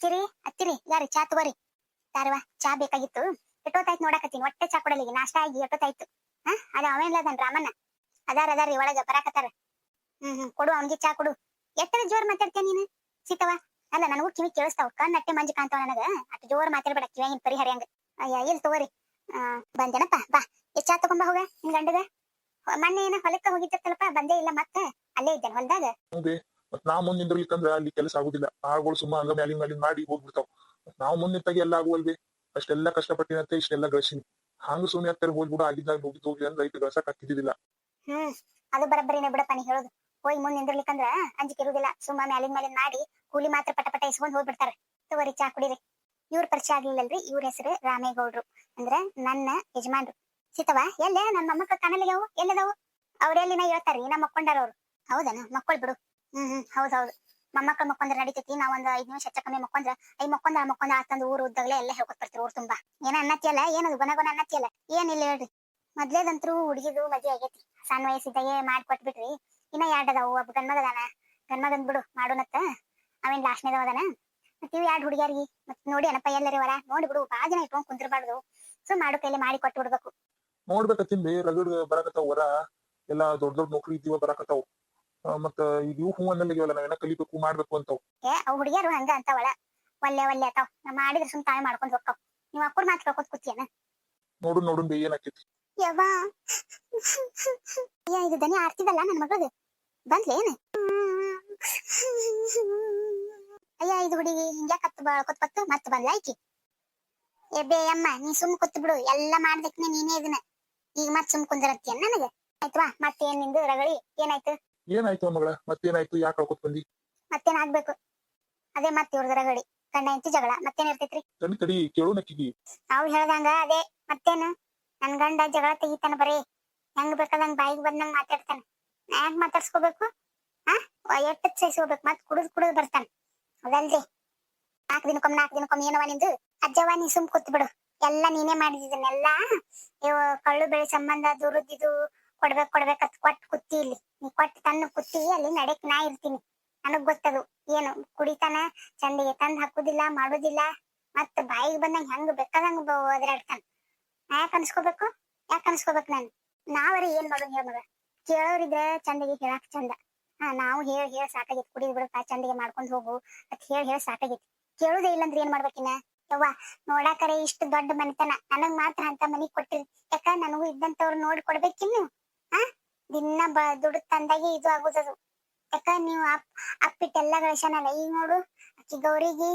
ಅತ್ತಿರಿ ಅತ್ತಿರಿ ಯಾರಿ ಚಾ ತಗೋರಿ? ಯಾರವ ಚಾ ಬೇಕಾಗಿತ್ತು. ಎಟ್ಟೋತಾಯ್ತು ನೋಡಕತ್ತೀನಿ. ಹೊಟ್ಟೆ ಚಾ ಕೊಡಲಿ ಕೊಡಲಿಗೆ ನಾಷ್ಟ ಆಗಿ ಎಟ್ಟೋತಾಯ್ತು ಹಾ, ಅದ ಅವೇನ್ಲ ಅದನ್ ರಾಮಣ್ಣ ಅದಾರ ಅದಾರಿ ಒಳಗ ಬರಾಕತ್ತಾರ. ಹ್ಮ್ ಹ್ಮ್, ಕೊಡು, ಅವನಿಗೆ ಚಾ ಕೊಡು. ಎಟ್ಟರ ಜೋರ್ ಮಾತಾಡ್ತೇನೆ ನೀನು? ಸೀತವ ಅಲ್ಲ ನನಗೂ ಕಿವಿ ಕೇಳಿಸ್ತಾವ. ಕಣ್ ನಟ್ಟೆ ಮಂಜು ಕಾಣ್ತಾವ ನನಗ. ಅಟ್ ಜೋರ್ ಮಾತಾಡ್ಬೇಡ, ಕಿವಿಯಾಗಿನ ಪರಿಹಾರ ಹಂಗ? ಅಯ್ಯ ಇಲ್ಲಿ ತಗೋರಿ. ಬಂದೇನಪ್ಪ, ಬಾ. ಎಷ್ಟ್ ಚಾ ತಗೊಂಬ ಹೋಗ ನಿನ್ ಗಂಡಗ? ಮೊನ್ನೆ ಏನ ಹೊಲಕ್ಕ ಹೋಗಿತ್ತಲ್ಲಪ್ಪ ಬಂದೇ ಇಲ್ಲ ಮತ್ತ? ಅಲ್ಲೇ ಇದ್ದೇನೆ ಹೊಲ್ದಾಗ. ಮತ್ ನಾ ಮುಂದ್ ನಿಂದ್ರಲಿಕ್ಕಂದ್ರ ಅಲ್ಲಿ ಕೆಲಸ ಆಗುದಿಲ್ಲ. ಆಳ್ಗಳು ಸುಮ್ಮ ಹಂಗ ಮ್ಯಾಲಿಂಗ್ ಮ್ಯಾಲಿಂಗ್ ಮಾಡಿ ಹೋಗ್ಬಿಡ್ತಾವ್. ನಾವ್ ಮುಂದ್ ನಿಂತಾಗ ಎಲ್ಲ ಆಗುವಲ್ವೇ? ಅಷ್ಟೆಲ್ಲ ಕಷ್ಟಪಟ್ಟಿನಂತೆ ಇಷ್ಟೆಲ್ಲ ಗಳಿಸಿನಿ. ಹಂಗ ಸುಮ್ಮನೆ ಆಗ್ತಾರೆ ಹೋಗ್ಬಿಡು ಆಗಿದ್ದಾಗ ಹೋಗಿ ಹೋಗ್ಲಿ ಅಂದ್ರೆ ರೈತ ಗಳಸಕ್ ಹಾಕಿದ್ದಿಲ್ಲ ಹ್ಮ್, ಅದು ಬರಬ್ಬರಿನ ಬಿಡಪ್ಪ ನೀ ಹೇಳೋದು. ಹೋಗಿ ಮುಂದ್ ನಿಂದ್ರಲಿಕ್ಕಂದ್ರ ಅಂಜಿಕೆ ಇರುದಿಲ್ಲ. ಸುಮ್ಮ ಮ್ಯಾಲಿನ ಮೇಲಿನ ಮಾಡಿ ಕೂಲಿ ಮಾತ್ರ ಪಟ ಪಟ ಇಸ್ಕೊಂಡ್ ಹೋಗ್ಬಿಡ್ತಾರ. ತಗೋರಿ ಚಾ ಕುಡಿರಿ. ಇವ್ರ ಪರಿಚಯ ಆಗ್ಲಿಲ್ಲಲ್ರಿ, ಇವ್ರ ಹೆಸರು ರಾಮೇಗೌಡ್ರು. ಅಂದ್ರ ನನ್ನ ಯಜಮಾನ್ರು. ಸಿತವ? ಎಲ್ಲೇ? ನನ್ನ ಮೊಮ್ಮಕ್ಕ ಕನಲಿಗವು ಎಲ್ಲದವು? ಅವ್ರೆಲ್ಲಿನ ಹೇಳ್ತಾರ್ರಿ? ನಾ ಮಕ್ಕೊಂಡಾರ ಅವ್ರು. ಹೌದನ? ಮಕ್ಕಳ್ ಬಿಡು. ಹ್ಮ್ ಹ್ಮ್ ಹೌದ್ ಹೌದು. ಮೊಮ್ಮಕ್ಕಳು ಮಕ್ಕೊಂಡ್ರ ನಡಿತೈತಿ ನಾವ್ ಐದ್ ನಿಮಿಷ ಹೆಚ್ಚ ಕಮ್ಮಿ ಐ ಮಕ್ಕೊಂದ ಮಕ್ಕೊಂದ ಆತಂದ್ ಊರು ಉದ್ದಾಗಲೇ ಎಲ್ಲ ಹೇಳ್ಕೊತ್ ಬರ್ತೀರಿ ಊರ್ ತುಂಬಾ. ಏನ ಅನ್ನತ್ತಿಯಲ್ಲ ಏನದು ಗುಣಗುಣ ಗುಣ ಅನ್ನತ್ತಿಯಲ್ಲ ಏನಿಲ್ಲ ಹೇಳ್ರಿ. ಮೊದ್ಲೇದಂತ್ರು ಹುಡುಗಿದು ಮದ್ವೆ ಆಗೈತಿ ಸಣ್ಣ ವಯಸ್ಸಿದ್ದಾಗೆ ಮಾಡಿ ಕೊಟ್ಬಿಟ್ರಿ ಇನ್ನ ಎರಡ್ ಅದಾವು ಒಬ್ಬ ಗಂಡ್ಮಗದಾನ ಗಂಡ್ಮಗನ್ ಬಿಡು ಮಾಡೋಣತ್ತ. ಅವೇನ್ ಲಾಸ್ಟ್ನೇದವ ಅದಾನ. ಮತ್ ಇವ್ ಎರಡ್ ಹುಡುಗಿಯರ್ಗಿ ಮತ್ ನೋಡಿ ಅನಪ್ಪ ಎಲ್ಲರಿ ವರ ನೋಡಿ ಬಿಡು ಬಾಳ ಜನ ಇಟ್ಕೊಂಡ್ ಕುಂದಿರ್ಬಾರ್ದು. ಸೊ ಮಾಡು ಕೈಲಿ ಮಾಡಿ ಕೊಟ್ಟು ಬಿಡ್ಬೇಕು ನೋಡ್ಬೇಕತ್ತಿಂದ ರಗಡ್ ಬರಾಕತ್ತಾವ ವರ ಎಲ್ಲಾ ದೊಡ್ಡ ದೊಡ್ಡ ನೌಕರಿ ಇದ್ದೀವ ಬರಾಕತ್ತಾವ. ಆ, ಮತ್ತ ಇದು ಇವು ಹೂ ಅನ್ನಲ್ಲಿಗೆವಲ್ಲ ನಾವೇನ ಕಲಿಬೇಕು ಮಾಡ್ಬೇಕು ಅಂತಾವ್. ಏ ಅವ್ ಹುಡುಗಿಯರು ಹಂಗ ಅಂತಾವಳ. ಒಲ್ಲೆ ಒಲ್ಲೆ ಅಂತಾವ್. ನಾ ಮಾಡಿದ್ರ ಸುಮ್ ತಾಯಿ ಮಾಡ್ಕೊಂಡ್ ಹೋಗ್ತಾವ್. ನೀವ್ ಅಪ್ಪರ್ ಮಾತ್ ಕೇಳ್ಕೊತ ಕೂತಿಯನ? ನೋಡು ನೋಡು ಬೇ ಏನಾಕೈತಿ? ಯವ್ವಾ. ಇದು ದನಿ ಆರ್ತಿದಲ್ಲ ನನ್ನ ಮಗಳದು ಬಂದ್ಲೇನು ಅಯ್ಯ ಇದು ಹುಡುಗಿ ಹಿಂಗ್ಯಾ ಕತ್ತು ಕೊತ್ ಪತ್ತು ಮತ್ ಬಂದ್ಲ ಆಕಿ ಬೇ ಅಮ್ಮ ನೀ ಸುಮ್ ಕೂತ್ ಬಿಡು. ಎಲ್ಲ ಮಾಡ್ದಕ್ನೆ ನೀನೇ ಇದನ್ನ. ಈಗ ಮತ್ ಸುಮ್ ಕುಂದಿರತ್ತೀಯ ನನಗೆ? ಆಯ್ತವಾ ಮತ್ತೇನ್ ನಿಂದು ರಗಳಿ? ಏನಾಯ್ತು? ಏನಾಯ್ತು ಮಗಳ? ಮತ್ತೇನಾಯ್ತು? ಯಾಕೆ ಕಳ್ಕೊತ್ ಬಂದಿ? ಮತ್ತೇನ್ ಆಗ್ಬೇಕು ಅದೇ ಮತ್ತೆ ಇವ್ರದರ ಗಡಿ. ಗಂಡ ಹೆಂಡತಿ ಜಗಳ. ಮತ್ತೇನ್ ಇರ್ತೈತ್ರಿ? ತಡಿ ಕಡಿ ಕೇಳು ನಕ್ಕಿಗಿ. ನಾವು ಹೇಳ್ದಂಗ ಅದೇ ಮತ್ತೇನು? ನನ್ ಗಂಡ ಜಗಳ ತೆಗಿತಾನ ಬರಿ. ಹೆಂಗ್ ಬೇಕಾದಂಗ್ ಬಾಯಿಗೆ ಬಂದಂಗ್ ಮಾತಾಡ್ತಾನ. ನಾ ಯಾಕೆ ಮಾತಾಡ್ಸ್ಕೋಬೇಕು? ಹಾ ಎಟ್ಟ ಸಹಿಸ್ಕೋಬೇಕು? ಮತ್ ಕುಡಿದ್ ಕುಡಿದ್ ಬರ್ತಾನ. ಅದಲ್ರಿ ನಾಕ್ ದಿನಕ್ಕೊಮ್ಮೆ ನಾಕ್ ದಿನಕ್ಕೊಮ್ಮೆ ಏನವ ನಿಂದು? ಅಜ್ಜವ್ವ ನೀ ಸುಮ್ ಕೂತ್ ಬಿಡು. ಎಲ್ಲ ನೀನೇ ಮಾಡಿದಿದ್ದನ್ನೆಲ್ಲ? ಇವು ಕಳ್ಳು ಬೆಳೆ ಸಂಬಂಧ ದುರದಿದು ಕೊಡ್ಬೇಕು ಕೊಡ್ಬೇಕತ್ ಕೊಟ್ ಕುತ್ತಿ ಇಲ್ಲಿ. ಕೊಟ್ಟು ತನ್ನ ಕುತ್ತಿ ಅಲ್ಲಿ ನಡೆಕ್ ನಾ ಇರ್ತೀನಿ. ನನಗ್ ಗೊತ್ತದು. ಏನು, ಕುಡಿತಾನ, ಚಂದಿಗೆ ತಂದ್ ಹಾಕುದಿಲ್ಲ, ಮಾಡುದಿಲ್ಲ ಮತ್ ಬಾಯಿಗೆ ಬಂದಂಗ ಹೆಂಗ್ ಬೇಕಾದಂಗ ನಾ ಯಾಕೆ ಅನ್ಸ್ಕೋಬೇಕು? ಯಾಕೆ ಅನ್ಸ್ಕೋಬೇಕು ನಾನ್? ನಾವರ ಏನ್ ಮಾಡೋದು ಹೇಳ ಮಗ? ಕೇಳೋರಿದ್ರೆ ಚಂದಿಗೆ ಹೇಳಾಕ್ ಚಂದ. ಹಾ, ನಾವು ಹೇಳ್ ಹೇಳ್ ಸಾಕಾಗೈತಿ. ಕುಡಿದ್ ಬಿಡಪ್ಪ ಚಂದಿಗೆ ಮಾಡ್ಕೊಂಡ್ ಹೋಗು. ಅತ್ ಹೇಳಿ ಹೇಳ್ ಸಾಕಾಗೈತಿ. ಕೇಳುದೇ ಇಲ್ಲಂದ್ರೆ ಏನ್ ಮಾಡ್ಬೇಕಿನ್ನ ಯವ್ವ, ನೋಡಾಕರೆ ಇಷ್ಟು ದೊಡ್ಡ ಮನೆತನ. ನನಗ್ ಮಾತ್ರ ಅಂತ ಮನಿ ಕೊಟ್ಟಿರಿ ಯಾಕ? ನನಗೂ ಇದ್ದಂತವ್ರು ನೋಡಿ ಕೊಡ್ಬೇಕಿನ್ನು ಹಾ? ದಿನ ಬ, ದುಡ್ಡು ತಂದಾಗೆ ಇದು ಆಗುದದು. ಯಾಕ ನೀವು ಅಪ್, ಅಪ್ಪಿಟ್ಟೆಲ್ಲ ಗಳಿಸ್ಯಾನಲ್ಲ. ಈಗ ನೋಡು, ಅಕ್ಕಿ ಗೌರಿಗೆ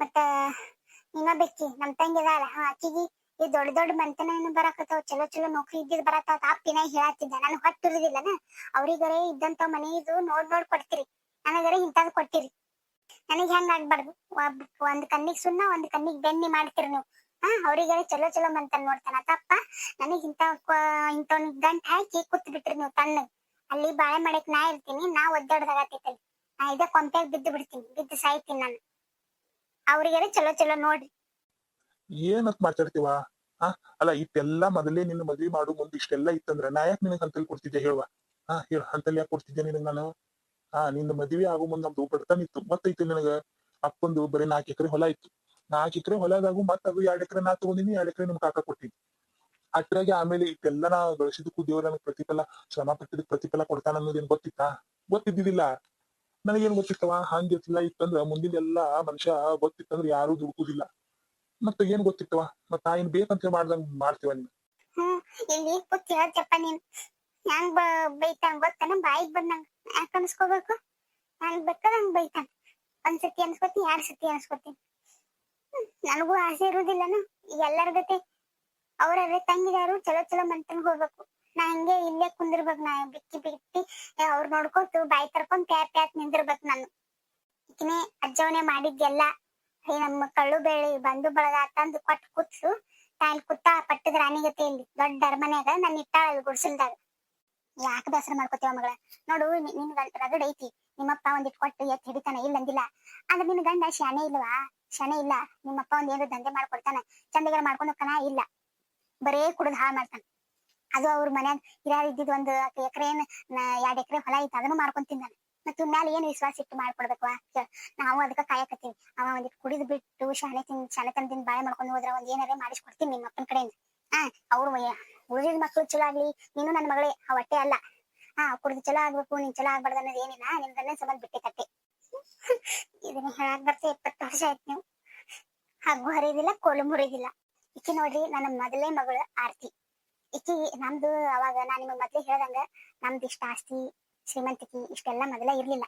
ಮತ್ತ ಇನ್ನೊಬ್ಬಕ್ಕಿ ನಮ್ ತಂಗಿ ಇದಾಳ ಹಾ, ಅಕ್ಕಿಗಿ ಈ ದೊಡ್ಡ ದೊಡ್ಡ ಮಂತನ ಏನು ಬರಾಕತ್ತಾವ. ಚಲೋ ಚಲೋ ನೌಕರಿ ಇದ್ದಿದ್ ಬರತ್ತಾವ ಅಪ್ಪಿನ ಹೇಳತ್ತಿದ್ದ. ನನ್ ನಾ. ಅವ್ರಿಗರೆ ಇದ್ದಂತ ಮನೆ ಇದು ನೋಡ್ ನೋಡ್ ಕೊಡ್ತೀರಿ. ನನಗರೆ ಇಂಥದ್ ಕೊಟ್ಟಿರಿ ನನಗ್ ಹೆಂಗ್ ಆಗ್ಬಾರ್ದು? ಒಂದ್ ಕಣ್ಣಿಗ್ ಸುಣ್ಣ, ಒಂದ್ ಕಣ್ಣಿಗ್ ಬೆನ್ನಿ ಮಾಡ್ತೀರಿ ನೀವು. ಹಾ ಅವ್ರಿಗರೆ ಚಲೋ ಚಲೋ ಮಂತನ್ ನೋಡ್ತಾನ. ತಪ್ಪ, ನನಗ್ ಇಂತ ಇಂತ ಗಂಟ್ ಹಾಕಿ ಕೂತ್ ಬಿಟ್ರಿ ನೀವು ತಣ್ಣ ಅಲ್ಲಿ ಬಾಳೆ ಮಾಡಕ್ ನಾ ಇರ್ತೀನಿ, ನಾ ಒದ್ದಾಡ್ದಾಗತ್ತೈತಲ್ಲಿ ನಾ ಇದೇ ಕೊಂಪ್ಯಾಗ ಬಿದ್ದು ಬಿಡ್ತೀನಿ, ಬಿದ್ದು ಸಾಯ್ತೀನಿ ನಾನು. ಅವ್ರಿಗೆ ಚಲೋ ಚಲೋ ನೋಡ್ರಿ. ಏನಂತ ಮಾತಾಡ್ತೀವ? ಅಲ್ಲ, ಇಟ್ಟೆಲ್ಲ ಮೊದಲೇ ನಿನ್ನ ಮದ್ವಿ ಮಾಡು, ಮುಂದೆ ಇಷ್ಟೆಲ್ಲ ಇತ್ತಂದ್ರ ನಾ ಯಾಕೆ ನಿನಗ್ ಅಂತಲ್ಲಿ ಕೊಡ್ತಿದ್ದೆ ಹೇಳುವ? ಹಾ, ಹೇಳ ಅಂತಲ್ಲಿ ಕೊಡ್ತಿದ್ದೆ ನಿನಗ್ ನಾನು? ಹಾ ನಿನ್ನ ಮದ್ವಿ ಆಗೋ ಮುಂದ್ ನಮ್ದು ಬಡತನ ಇತ್ತು ಮತ್ತೈತಿ ನಿನಗ? ಅಪ್ಪಂದು ಬರೀ ನಾಲ್ಕು ಎಕರೆ ಹೊಲ ಇತ್ತು. ನಾಲ್ಕು ಎಕರೆ ಹೊಲದಾಗು ಮತ್ತ ಅದು ಎರಡ್ ಎಕರೆ ನಾ ತಗೊಂಡಿನಿ, ಎರಡ್ ಎಕರೆ ನಿಮ್ ಕಾಕ ಕೊಟ್ಟಿನಿ. ಅಟ್ರಾಗಿ ಆಮೇಲೆ ಇಟ್ಟೆಲ್ಲ ನಾ ಗಳಿಸಿದಕ್ಕೂ ದೇವ್ರ ನನಗ್ ಪ್ರತಿಫಲ, ಶ್ರಮ ಪಟ್ಟಿದ ಪ್ರತಿಫಲ ಕೊಡ್ತಾನ ಅನ್ನೋದೇನ್ ಗೊತ್ತಿತ್ತ? ಗೊತ್ತಿದ್ದಿದ್ದಿಲ್ಲ. ನನಗೇನ್ ಗೊತ್ತಿತ್ತವ? ಹಂಗಿರ್ತಿಲ್ಲ ಇತ್ತಂದ್ರ ಮುಂದಿನ ಮನುಷ್ಯ ಗೊತ್ತಿತ್ತಂದ್ರ ಯಾರು ದುಡುಕುದಿಲ್ಲ. ಮತ್ತೆ ಏನ್ ಗೊತ್ತಿತ್ತವ? ಮತ್ತ ನಾ ಏನ್ ಬೇಕಂತ ಮಾಡ್ದಂಗ್ ಮಾಡ್ತೀವ ನೀನ್. ನೀನ್. ಬೈತಾನ ಗೊತ್ತನ? ಬಾಯಿಗ್ ಅನ್ಸ್ಕೊತೀನಿ, ಎರಡ್ ಸತಿ ಅನ್ಸ್ಕೊತೀನಿ. ನನಗೂ ಆಸೆ ಇರುದಿಲ್ಲನ ಎಲ್ಲರ ಜೊತೆ ಅವ್ರವ್ರ ತಂಗಿದಾರು, ಚಲೋ ಚಲೋ ಮಂತನ್ ಹೋಗ್ಬೇಕು. ನಾ ಹಂಗೆ ಇಲ್ಲೇ ಕುಂದಿರ್ಬೇಕು ನಾ, ಬಿಕ್ಕಿ ಬಿಕ್ಕಿ ಅವ್ರ ನೋಡ್ಕೊತು, ಬಾಯಿ ತರ್ಕೊಂಡ್ ಪ್ಯಾತ್ ಪ್ಯಾತ್ ನಿಂದಿರ್ಬೇಕು ನಾನು. ಈಕಿನೇ ಅಜ್ಜವನೇ ಮಾಡಿದ್ದೆಲ್ಲ. ನಮ್ಮ ಕಳ್ಳು ಬೇಳೆ ಬಂದು ಬಳಗ ತಂದು ಕೊಟ್ಟು ಕುತ್ಸು ತಾಯಿ ಕುತ್ತ ಪಟ್ಟದ ರಾಣಿಗತೆ ಇಲ್ಲಿ, ದೊಡ್ಡ ಅರಮನ್ಯಾಗ ನನ್ನ ಇಟ್ಟಾಳ ಗುಡ್ಸಲ್ದಾಗ ಯಾಕೆ ಬೇಸರ ಮಾಡ್ಕೋತೀವ ಮಗಳ? ನೋಡು ನಿನ್ನ ನಿನ್ ರಗಡ್ ಐತಿ. ನಿಮ್ಮಪ್ಪ ಒಂದಿಟ್ ಕೊಟ್ಟು ಎತ್ ಹಿಡಿತಾನೆ, ಇಲ್ಲ ಅಂದಿಲ್ಲ. ಆದ್ರೆ ನಿನ್ ಗಂಡ ಶಾನೆ ಇಲ್ವಾ? ಶಾನೆ ಇಲ್ಲ. ನಿಮ್ಮಪ್ಪ ಒಂದ್ ಏನು ದಂಧೆ ಮಾಡ್ಕೊಡ್ತಾನೆ. ಚಂದಗಳ ಮಾಡ್ಕೊಂಡು ಹೋಗ್ತಾನ? ಇಲ್ಲ. ಬರೇ ಕುಡಿದ್ ಹಾಳು ಮಾಡ್ತಾನ. ಅದು ಅವ್ರ ಮನ್ಯಾಗ ಹಿರಿಯರ್ ಇದ್ದಿದ್ ಒಂದ್ ಎಕರೆ ಏನ್ ಎರಡ್ ಎಕರೆ ಹೊಲ ಐತಿ, ಅದನ್ನು ಮಾರ್ಕೊಂಡ್ ತಿಂದಾನೆ. ಮತ್ತ ಮ್ಯಾಲ ಏನ್ ವಿಶ್ವಾಸ ಇಟ್ಟು ಮಾಡ್ಕೊಡ್ಬೇಕು ನಾವು ಅದಕ್ಕ ಕಾಯಕತ್ತೀವಿ. ಅವ ಒಂದಿಟ್ ಕುಡಿದ್ ಬಿಟ್ಟು ಶಾನೆ ತಿನ್ ಶಾನೆ ತಂದಿನ ಬಾಳೆ ಮಾಡ್ಕೊಂಡು ಹೋದ್ರ ಒಂದ್ ಏನಾರೇ ಮಾಡಿಸ್ಕೊಡ್ತೀನಿ ನಿಮ್ಮ ಅಪ್ಪನ ಕಡೆಯಿಂದ. ಹಾ ಅವ್ರ ಉಳಿದ ಮಕ್ಳು ಚಲೋ ಆಗ್ಲಿ, ನೀನು ನನ್ನ ಮಗಳೇ ಹೊಟ್ಟೆ ಅಲ್ಲ. ಹಾ ಕುಡಿದು ಚಲೋ ಆಗ್ಬೇಕು, ನೀನ್ ಚಲೋ ಆಗ್ಬಾರ್ದು ಅನ್ನೋದು ಏನಿಲ್ಲ, ನಿಮ್ದನ್ನ ಸಂಬಂಧ ಬಿಟ್ಟೆ ಕಟ್ಟಿ ಇದನ್ನ ಹೇಳಕ್ ಬರ್ತ ಇಪ್ಪತ್ತು ವರ್ಷ ಆಯ್ತು ನೀವು. ಹಗ್ಗು ಹರಿದಿಲ್ಲ, ಕೋಲು ಮುರಿದಿಲ್ಲ. ಈಕಿ ನೋಡ್ರಿ, ನನ್ನ ಮೊದಲೇ ಮಗಳು ಆರ್ತಿ. ಈಕಿ ನಮ್ದು ಅವಾಗ ನಾನ್ ನಿಮಗ್ ಮೊದ್ಲೇ ಹೇಳ್ದಂಗ, ನಮ್ದು ಇಷ್ಟ ಆಸ್ತಿ, ಶ್ರೀಮಂತಿಕಿ, ಇಷ್ಟೆಲ್ಲ ಮೊದಲೇ ಇರ್ಲಿಲ್ಲ.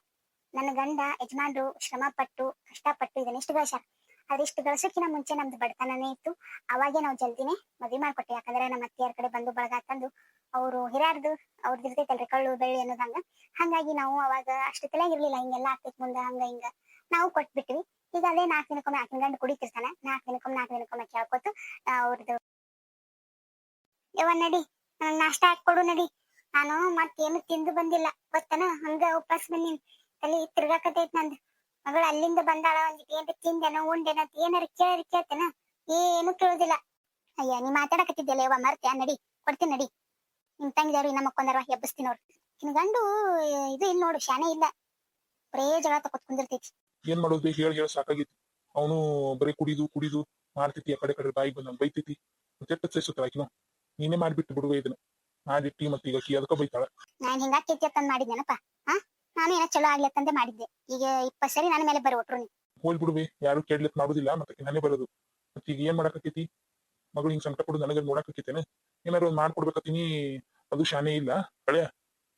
ನನ್ನ ಗಂಡ ಯಜಮಾನ್ರು ಶ್ರಮ ಪಟ್ಟು ಕಷ್ಟಪಟ್ಟು ಇದನ್ನಿಷ್ಟು ಗಳಿಸ್ಯಾರ ಅದಿಷ್ಟು ಗಳಿಸೋಕಿನ ಮುಂಚೆ ನಮ್ದು ಬಡತನನೇ ಇತ್ತು. ಅವಾಗೆ ನಾವು ಜಲ್ದಿನೇ ಮದ್ವೆ ಮಾಡ್ಕೊಟ್ಟೆ ಯಾಕಂದ್ರೆ ನಮ್ಮ ಅತ್ತೆಯರ ಕಡೆ ಬಂದು ಬಳಗ ತಂದು ಅವರು ಹಿರಾರ್ದು ಅವ್ರದ್ದು ಇರ್ತೈತಲ್ರಿ ಕಳ್ಳು, ಬೆಳ್ಳಿ ಅನ್ನೋದಂಗ. ಹಂಗಾಗಿ ನಾವು ಅವಾಗ ಅಷ್ಟು ತಲೆ ಇರ್ಲಿಲ್ಲ ಹಿಂಗೆಲ್ಲ ಆಗ್ತೈತಿ ಮುಂದ, ಹಂಗ, ಹಿಂಗ. ನಾವು ಕೊಟ್ಬಿಟ್ವಿ. ಈಗ ಅದೇ ನಾಲ್ಕು ದಿನಕ್ಕೊಮ್ಮೆ ಆಕಿನ ಗಂಟೆ ಕುಡಿತಿರ್ತಾನ ನಾಲ್ಕು ದಿನಕ್ಕೊಮ್ಮೆ ನಾಲ್ಕು ದಿನಕ್ಕೊಮ್ಮೆ ಕೇಳ್ಕೊತು ಅವ್ರದ್ದು ಯವ್ವ ನಡಿ ನಾಷ್ಟ ಹಾಕೊಡು ನಡಿ. ನಾನು ಮತ್ತೇನು ತಿಂದು ಬಂದಿಲ್ಲ. ಗೊತ್ತನ? ಹಂಗ ಉಪವಾಸ ಬಂದಿನಿ. ತಲೆ ತಿರ್ಗಾಕತೈತ್ ನಂದು. ಮಗಳು ಅಲ್ಲಿಂದ ಬಂದಾಳ ಒಂದ್ ಏನ್ ತಿಂದೇನೋ ಉಂಡೆನೋ ಏನಾರ ಕೇಳಿ ಕೇಳ್ತೇನ? ಏನು ಕೇಳುದಿಲ್ಲ. ಅಯ್ಯ, ನೀ ಮಾತಾಡಕತ್ತಿದ್ಯಲ್ಲ, ಯವ್ವ, ಮರ್ತ್ಯಾ? ನಡಿ, ಕೊಡ್ತೀನಿ ನಡಿ. ನಿಮ್ ತಂಗಿದವ್ರು ಇನ್ನ ಮಕ್ಕೊಂದಾರ ಎಬ್ಬಸ್ತೀನಿ ನೋಡು. ನಿನ್ ಗಂಡು ಇದು ಇಲ್ಲಿ ನೋಡು ಶಾನೆ ಇಲ್ಲ. ಬರೇ ಜಗಳ ತಕೊತ್ ಕುಂದಿರ್ತೈತಿ. ಏನ್ ಮಾಡೋದು ಹೇಳಿ ಹೇಳಿ ಸಾಕಾಗಿತ್ತು. ಅವನು ಬರೀ ಕುಡಿದು ಕುಡಿದು ಮಾಡ್ತೈತಿ ಆ ಕಡೆ ಕಡೆ ಬಾಯಿ ಬಂದ ಬೈತೈತಿ. ಮತ್ತೆ ಸಹಿಸುತ್ತಾಳ ಆಕಿನು. ನೀನೇ ಮಾಡ್ಬಿಟ್ಟು ಬಿಡುವೆ ಇದನ್ನ. ಮಾಡಿಟ್ಟಿ ಮತ್ತೆ ಈಗ ಕಿ ಅದಕ್ಕ ಬೈತಾಳ. ನಾನ್ ಹಿಂಗಾಕೈತಿ ಅಂತ ಮಾಡಿದ್ನೇನಪ್ಪ ಹಾ ನಾನು ಏನೋ ಚಲೋ ಆಗ್ಲಿ ಅಂತಂದೆ ಮಾಡಿದ್ದೆ. ಈಗ ಇಪ್ಪತ್ ಸರಿ ನನ್ನ ಮೇಲೆ ಬರೋ ಒಟ್ರು ನೀ ಹೋಲ್ ಬಿಡುವೆ. ಯಾರು ಕೇಳ್ಲಿಕ್ ಮಾಡೋದಿಲ್ಲ ಮತ್ತೆ ನಾನೇ ಬರೋದು. ಮತ್ತೆ ಈಗ ಏನ್ ಮಾಡಾಕತ್ತೈತಿ ಮಗಳು ಹಿಂಗ್ ಸಂಕಟ ಕೊಡು ನನಗೆ ನೋಡಾಕತ್ತೇನೆ ಏನಾರು ಒಂದ್ ಮಾಡ್ಕೊಡ್ಬೇಕತ್ತೀನಿ. ಅದು ಶಾನೆ ಇಲ್ಲ. ಕಳೆ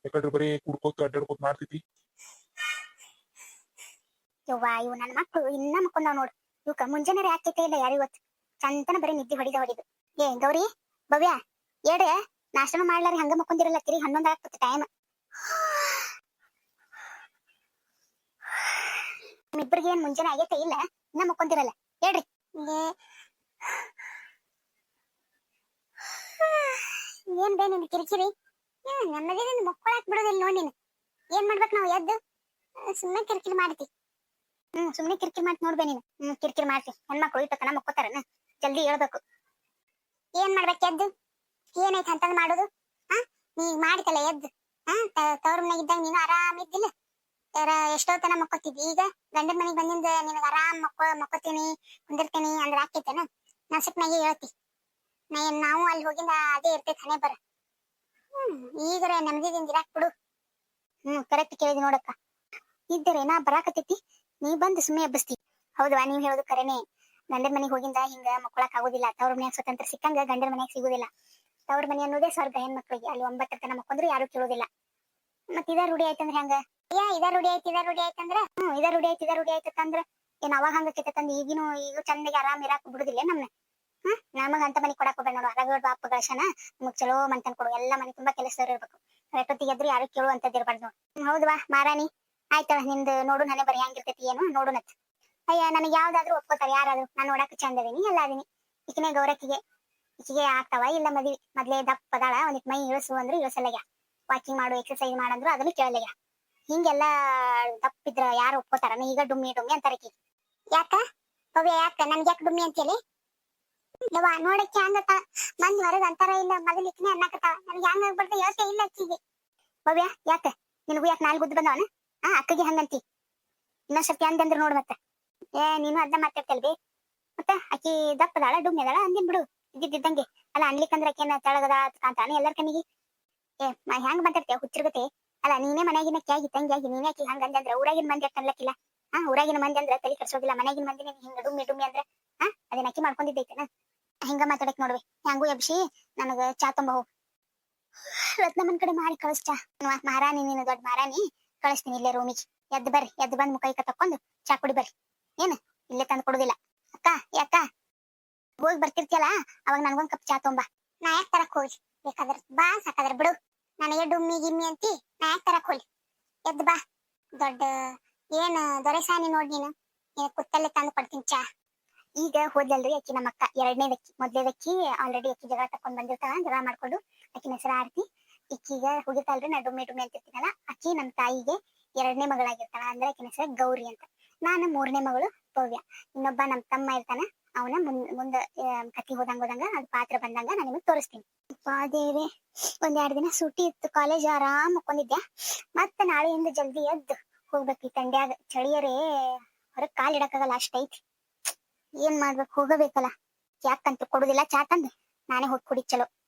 ಯಾಕಂದ್ರೆ ಬರೀ ಕುಡ್ಕೋತ ಅಡ್ಡಾಡ್ಕೋತ ಮಾಡ್ತೈತಿ ಯವ್ವ ಇವು ನನ್ನ ಮಕ್ಕಳು ಇನ್ನ ಮಕ್ಕೊಂಡಾವ್ ನೋಡು. ಇವಕ್ಕ ಮುಂಜಾನೆ ಯಾಕೈತೆ ಇಲ್ಲ ಯಾರು ಇವತ್ತು? ಚಂತನ ಬರೀ ನಿದ್ದೆ ಹೊಡಿದ ಹೊಡಿದು. ಏ ಗೌರಿ ಭವ್ಯ ಎಡೆ ನಾಶನ ಮಾಡ್ಲಾರಿ ಹಂಗ ಮಕ್ಕೊಂದಿರಲ್ಲ ತಿರಿ ಹನ್ನೊಂದ್ ಆಗ್ತದೆ ಟೈಮ್ ನಿಮ್ಮಿಬ್ಬರಿಗೆ ಏನ್ ಮುಂಜಾನೆ ಆಗೈತೆ ಇಲ್ಲ? ಇನ್ನ ಮಕ್ಕೊಂದಿರಲ್ಲ ಹೇಳ್ರಿ ಏ- ಏನ್ ಬೇ ನಿನ್ ಕಿರಿಕಿರಿ? ನಮ್ಮದೇ ನಿನ್ ಮಕ್ಕಳಾಕ್ ಬಿಡೋದಿಲ್ಲ ನೋಡಿ ನೀನು. ಏನ್ ಮಾಡ್ಬೇಕು ನಾವು ಎದ್ದು? ಸುಮ್ಮನೆ ಕಿರಿಕಿರಿ ಮಾಡ್ತಿ. ಹ್ಮ್, ಸುಮ್ನೆ ಕಿರಿಕಿರಿ ಮಾಡ್ತಿ ನೋಡ್ಬೇ ನೀನು. ಹ್ಮ್, ಕಿರಿಕಿರಿ ಮಾಡ್ತಿ. ಹೆಣ್ಮಕ್ಳು ಇಟ್ಟ ತನ ಮಕ್ಕೋತಾರನ? ಜಲ್ದಿ ಹೇಳ್ಬೇಕು. ಏನ್ ಮಾಡ್ಬೇಕು ಎದ್ದು? ಏನೈತೆ ಅಂತಂದ್ ಮಾಡೋದು? ಹಾ, ನೀ ಮಾಡಿತಲ್ಲ ಎದ್ದು. ಹಾ ತವ್ರ ಮನೆಗೆ ಇದ್ದಾಗ ನೀನು ಆರಾಮ್ ಇದ್ದಿಲ್ಲ? ಎಷ್ಟೋ ತನ ಮಕ್ಕೋತಿದ್ವಿ ಈಗ ಗಂಡನ ಮನೆಗೆ ಬಂದಿಂದ ನಿನಗ ಆರಾಮ್ ಮಕ್ಕೋ, ಮಕ್ಕೋತೀನಿ, ಕುಂದಿರ್ತೀನಿ ಅಂದ್ರೆ ಆಕೈತೇನ? ಹೇಳ್ತಿ ನಾ ಏನ್ ನಾವು ಅಲ್ಲಿ ಹೋಗಿಂದ ಅದೇ ಇರ್ತೈತಿ, ಹಣೆ ಬರ. ಹ್ಮ್, ಈಗರ ನೆಮ್ಮದಿದಿಂದ ಇರಾಕ್ ಬಿಡು. ಹ್ಮ್, ಕರೆಕ್ಟ್ ಕೇಳಿದ್ ನೋಡಕ್ಕ. ಇದ್ದರೆ ನಾ ಬರಾಕತ್ತೈತಿ, ನೀ ಬಂದು ಸುಮ್ಮನೆ ಎಬ್ಬಸ್ತಿ. ಹೌದವಾ, ನೀವ್ ಹೇಳೋದು ಕರೆನೆ. ಗಂಡನ ಮನೆಗೆ ಹೋಗಿಂದ ಹಿಂಗ ಮಕ್ಕಳಕ್ ಆಗೋದಿಲ್ಲ. ತವ್ರ ಮನ್ಯಾಗ ಸ್ವತಂತ್ರ ಸಿಕ್ಕಂಗ ಗಂಡನ ಮನ್ಯಾಗ ಸಿಗುದಿಲ್ಲ. ತವ್ರ ಮನೆ ಅನ್ನೋದೇ ಸ್ವರ್ಗ ಹೆಣ್ಮಕ್ಳಿಗೆ. ಅಲ್ಲಿ ಒಂಬತ್ತರ ತನ ಮಕ್ಕೊಂದ್ರು ಯಾರು ಕೇಳೋದಿಲ್ಲ. ಮತ್ ಇದ ರೂಢಿ ಆಯ್ತಂದ್ರ ಹೆಂಗ? ಯಾ ಇದ ರೂಢಿ ಆಯ್ತು, ಇದ ರೂಢಿ ಆಯ್ತಂದ್ರ? ಹ್ಮ್, ಇದ ರೂಢಿ ಆಯ್ತು, ಇದ ರೂಢಿ ಆಯ್ತಂದ್ರ? ಏನ್ ಅವಾಗ ಹಂಗ ತಂದ ಈಗಿನೂ ಈಗ ಚಂದಗೆ ಆರಾಮ್ ಇರಾಕ್ ಬಿಡುದಿಲ್ಲ ನಮ್ನ. ಹ್ಮ್? ನಮಗ ಅಂತ ಮನಿ ಕೊಡಾಕ್ ಹೋಗ್ಬೇಡ ನೋಡು. ಅರಗಡ್ ಬಾಪ ಗಳಶನ ನಮಗ್ ಚಲೋ ಮನ್ತನ್ ಕೊಡು. ಎಲ್ಲಾ ಮನೆ ತುಂಬಾ ಕೆಲಸದವ್ರು ಇರ್ಬೇಕು. ರೆಟ್ಟೊತ್ತಿಗೆ ಎದ್ರು ಯಾರು ಕೇಳುವಂತದ್ದು ಇರ್ಬಾರ್ದು ಹೌದವಾ ಮಾರಾಣಿ. ಆಯ್ತವ ನಿಂದು ನೋಡು ನನಗೆ ಬರೀ ಹೆಂಗಿರ್ತೈತಿ ಏನು ನೋಡು ನತ್ ಅಯ್ಯ, ನನಗೆ ಯಾವ್ದಾದ್ರು ಒಪ್ಕೋತಾರ. ಯಾರಾದ್ರು. ನಾನು ನೋಡಕ್ ಚಂದ ಅದೀನಿ ಎಲ್ಲ ಅದೀನಿ ಈಕಿನೇ ಗೌರಕ್ಕಿಗೆ ಈಕಿಗೆ ಆಗ್ತಾವ ಇಲ್ಲ ಮದ್ವಿ? ಮೊದ್ಲೇ ದಪ್ಪದಾಳ ಒಂದಿಟ್ ಮೈ ಇಳಸು ಅಂದ್ರೆ ಇಳಿಸಲ್ಲಯ್ಯ ವಾಕಿಂಗ್ ಮಾಡು, ಎಕ್ಸರ್ಸೈಜ್ ಮಾಡಂದ್ರು ಅದನ್ನು ಕೇಳಲ್ಲಯ್ಯ ಹಿಂಗೆಲ್ಲ ದಪ್ಪಿದ್ರ ಯಾರು ಒಪ್ಕೋತಾರ? ಈಗ ಡುಮ್ಮಿ ಡುಮ್ಮಿ ಅಂತಾರ ಈಕಿ. ಯಾಕ? ಭವ್ಯ ಯಾಕ? ನನ್ಗೆ ಯಾಕೆ ಡುಮ್ಮಿ ಅಂತೇಳಿ ಯವ್ವ, ನೋಡಕ್ಕೆ ಹಂಗತ್ತ ಮಂದಿ ಹೊರಗ್ ಅಂತಾರ ಇಲ್ಲ, ಮೊದಲು ಇಕ್ನೆ ಅನ್ನಕತ್ತಾವ ನನ್ಗೆ ಹಂಗ ಆಗ್ಬಾರ್ದು ಯೋಚನೆ ಇಲ್ಲ ಅಕ್ಕಿಗೆ. ಭವ್ಯ ಯಾಕೆ? ನಿನಗೂ ಯಾಕೆ ನಾಲ್ಕು ಗುದ್ದು ಬಂದವನ? ಆ, ಅಕ್ಕಗೆ ಹಂಗಂತಿ ಇನ್ನೊಂದ್ ಸರ್ತಿ ಅಂದಂದ್ರ ನೋಡ್ ಮತ್ತ. ಏ, ನೀನು ಅದನ್ನ ಮಾತಾಡ್ತಲ್ವಿ ಮತ್ತ ಆಕಿ ದಪ್ಪದಾಳ ಡುಮ್ಮಿ ಅದಾಳ ಅಂದಿನ್ ಬಿಡು. ಇದ್ದಿದ್ದಂಗೆ. ಅಲ್ಲ, ಅನ್ಲಿಕ್ಕಂದ್ರ ಆಕೇನ ತೆಳಗದ ಕಾಂತಾನೆ ಎಲ್ಲರ ಕಣ್ಣಿಗೆ. ಏ ಹೆಂಗ್ ಮಾತಾಡ್ತೇವ ಹುಚ್ಚಿರ್ಗತೆ? ಅಲ್ಲ, ನೀನೇ ಮನೆಯಾಗಿನ ಕ್ಯಾಗಿ, ತಂಗಿಯಾಗಿ ನೀನೇ ಆಕಿ ಅಂದ್ರ ಊರಾಗಿನ ಮಂದಿ ಅಷ್ಟ್ ಅನ್ಲಕ್ಕಿಲ್ಲ ಹಾ ಊರಾಗಿನ ಮಂದಿ ಅಂದ್ರ ತಲೆ ಕೆಡ್ಸೋದಿಲ್ಲ ಮನೆಗಿನ ಮಂದಿ ಹಿಂಗ ಡುಮ್ಮಿ ಡುಮ್ಮಿ ಅಂದ್ರ ಹಾ ಅದನ್ನ ಅಕ್ಕಿ ಮಾಡ್ಕೊಂಡಿದ್ದೈತೇನ? ಹಿಂಗ ಮಾತಾಡಕ್ ನೋಡ್ವಿ ಹ್ಯಾಂಗು ಎಬ್ಸಿ ನನಗ ಚಾ ತುಂಬ ಹೋಗ್ ರತ್ನಮ್ಮನ್ ಕಡೆ ಮಾಡಿ ಕಳಿಸ್ ಚಾ. ಅವ್ವ, ಮಹಾರಾಣಿ ನೀನು ದೊಡ್ಡ ಮಹಾರಾಣಿ ಕಳಿಸ್ತೀನಿ ಇಲ್ಲೇ ರೂಮಿಗೆ ಎದ್ದು ಬರ್ರಿ ಎದ್ದು ಬಂದ್ ಮುಖ ತಕ್ಕೊಂಡು ಚಾ ಕುಡಿ ಬರ್ರಿ. ಏನ್? ಇಲ್ಲೇ ತಂದು ಕೊಡುದಿಲ್ಲ. ಅಕ್ಕ ಯಾಕ ಹೋಗಿ ಬರ್ತಿರ್ತಿಯಲ್ಲ ಅವಾಗ ನನ್ಗೊಂದ್ ಕಪ್ ಚಾ ತೊಂಬ. ನಾ ಯಾಕೆ ತರಕ್ ಹೋಗಿ? ಬೇಕಾದ್ರ ಬಾ ಸಾಕಾದ್ರ ಬಿಡು. ನನಗೆ ಡುಮ್ಮಿ ಗಿಮ್ಮಿ ಅಂತಿ ನಾ ಯಾಕೆ ತರಕ್ ಹೋಗಿ? ಎದ್ದು ಬಾ. ದೊಡ್ಡ ಏನ್, ದೊರೆಸಾನಿ ನೋಡ್ ನೀನು. ಕುತ್ತಲ್ಲೇ ತಂದು ಕೊಡ್ತೀನಿ ಚಾ. ಈಗ ಹೋದ್ಲಲ್ರಿ ಅಕ್ಕಿ ನಮ್ಮ ಅಕ್ಕ ಮೊದಲೇ ವ್ಯಕ್ತಿ ಆಲ್ರೆಡಿ ಅಕ್ಕಿ ಜಗಳ ತಕೊಂಡ್ ಬಂದಿರ್ತಾಳ, ಜಗಳ ಮಾಡ್ಕೊಂಡು ಅಕ್ಕಿನ ಹೆಸರು ಆರ್ತಿ. ಇಕ್ಕೀಗ ಹೋಗಿರ್ತಾಳ್ರಿ, ನಾ ಡುಮ್ಮೆ ಡುಮ್ಮಿ ಅಂತಿರ್ತೀನಲ್ಲ ಅಕ್ಕಿ ನಮ್ಮ ತಾಯಿಗೆ ಎರಡನೇ ಮಗಳಾಗಿರ್ತಾಳ, ಅಂದ್ರೆ ಆಕಿನ ಹೆಸರು ಗೌರಿ ಅಂತ. ನಾನು ಮೂರನೇ ಮಗಳು ಭವ್ಯ. ಇನ್ನೊಬ್ಬ ನಮ್ಮ ತಮ್ಮ ಇರ್ತಾನ, ಅವನ ಮುಂದ್ ಕತಿ ಹೋದಂಗ ಹೋದಂಗ, ಅದು ಪಾತ್ರ ಬಂದಂಗ ನಾನು ನಿಮಗೆ ತೋರಿಸ್ತೀನಿ. ದೇವ್ರೆ ಒಂದ್ ಎರಡ್ ದಿನ ಸೂಟಿ ಇತ್ತು, ಕಾಲೇಜ್ ಆರಾಮ್ ಮಕ್ಕೊಂಡಿದ್ದೆ ಮತ್ತೆ ನಾಳೆಯಿಂದ ಜಲ್ದಿ ಎದ್ದು ಹೋಗ್ಬೇಕು ಈ ತಂಡ್ಯಾಗ. ಚಳಿಯರೇ, ಹೊರಗ್ ಕಾಲ್ ಅಷ್ಟೈತಿ. ಏನ್ ಮಾಡ್ಬೇಕು, ಹೋಗಬೇಕಲ್ಲ. ಯಾಕಂತ ಕೊಡುದಿಲ್ಲ, ಚಾ ತಂದ್. ನಾನೇ ಹೋಗಿ ಕುಡಿ, ಚಲೋ.